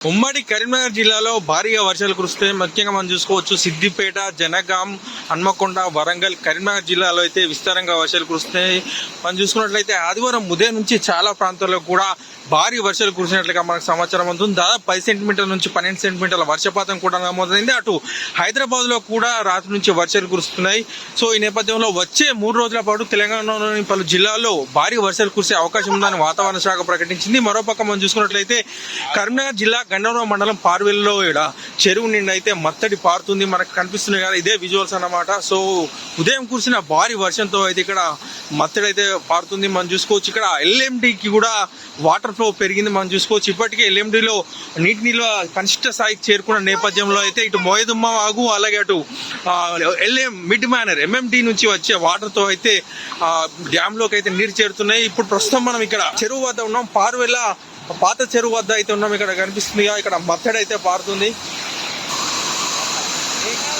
ఉమ్మడి కరీంనగర్ జిల్లాలో భారీగా వర్షాలు కురిస్తే ముఖ్యంగా మనం చూసుకోవచ్చు సిద్దిపేట జనగాం హన్మకొండ వరంగల్ కరీంనగర్ జిల్లాలో అయితే విస్తారంగా వర్షాలు కురుస్తున్నాయి. మనం చూసుకున్నట్లయితే ఆదివారం ఉదయం నుంచి చాలా ప్రాంతాల్లో కూడా భారీ వర్షాలు కురిసినట్లుగా మనకు సమాచారం అందుతుంది. దాదాపు పది సెంటీమీటర్ల నుంచి పన్నెండు సెంటీమీటర్ల వర్షపాతం కూడా నమోదైంది. అటు హైదరాబాద్లో కూడా రాత్రి నుంచి వర్షాలు కురుస్తున్నాయి. సో ఈ నేపథ్యంలో వచ్చే మూడు రోజుల పాటు తెలంగాణలోని పలు జిల్లాల్లో భారీ వర్షాలు కురిసే అవకాశం ఉందని వాతావరణ శాఖ ప్రకటించింది. మరోపక్క మనం చూసుకున్నట్లయితే కరీంనగర్ జిల్లా గండవరం మండలం పార్వెల్లో ఇక్కడ చెరువు నిండా అయితే మత్తడి పారుతుంది. మనకు కనిపిస్తుంది కదా ఇదే విజువల్స్ అన్నమాట. సో ఉదయం కురిసిన భారీ వర్షంతో అయితే ఇక్కడ మత్తడి అయితే పారుతుంది. మనం చూసుకోవచ్చు ఇక్కడ ఎల్ఎండికి కూడా వాటర్ ఫ్లో పెరిగింది. మనం చూసుకోవచ్చు ఇప్పటికే ఎల్ఎండిలో నీటి నిల్వ కనిష్ట స్థాయికి చేరుకున్న నేపథ్యంలో అయితే ఇటు మోయదుమ్మ వాగు అలాగే అటు ఎల్ఎం మిడ్ మ్యానర్ ఎంఎండి నుంచి వచ్చే వాటర్తో అయితే డ్యామ్లోకి అయితే నీరు చేరుతున్నాయి. ఇప్పుడు ప్రస్తుతం మనం ఇక్కడ చెరువు వద్ద ఉన్నాం. పారువెల్ల పాత చెరువు వద్ద అయితే ఉన్నాం. ఇక్కడ కనిపిస్తుంది ఇక్కడ మత్తడి అయితే పారుతుంది. एक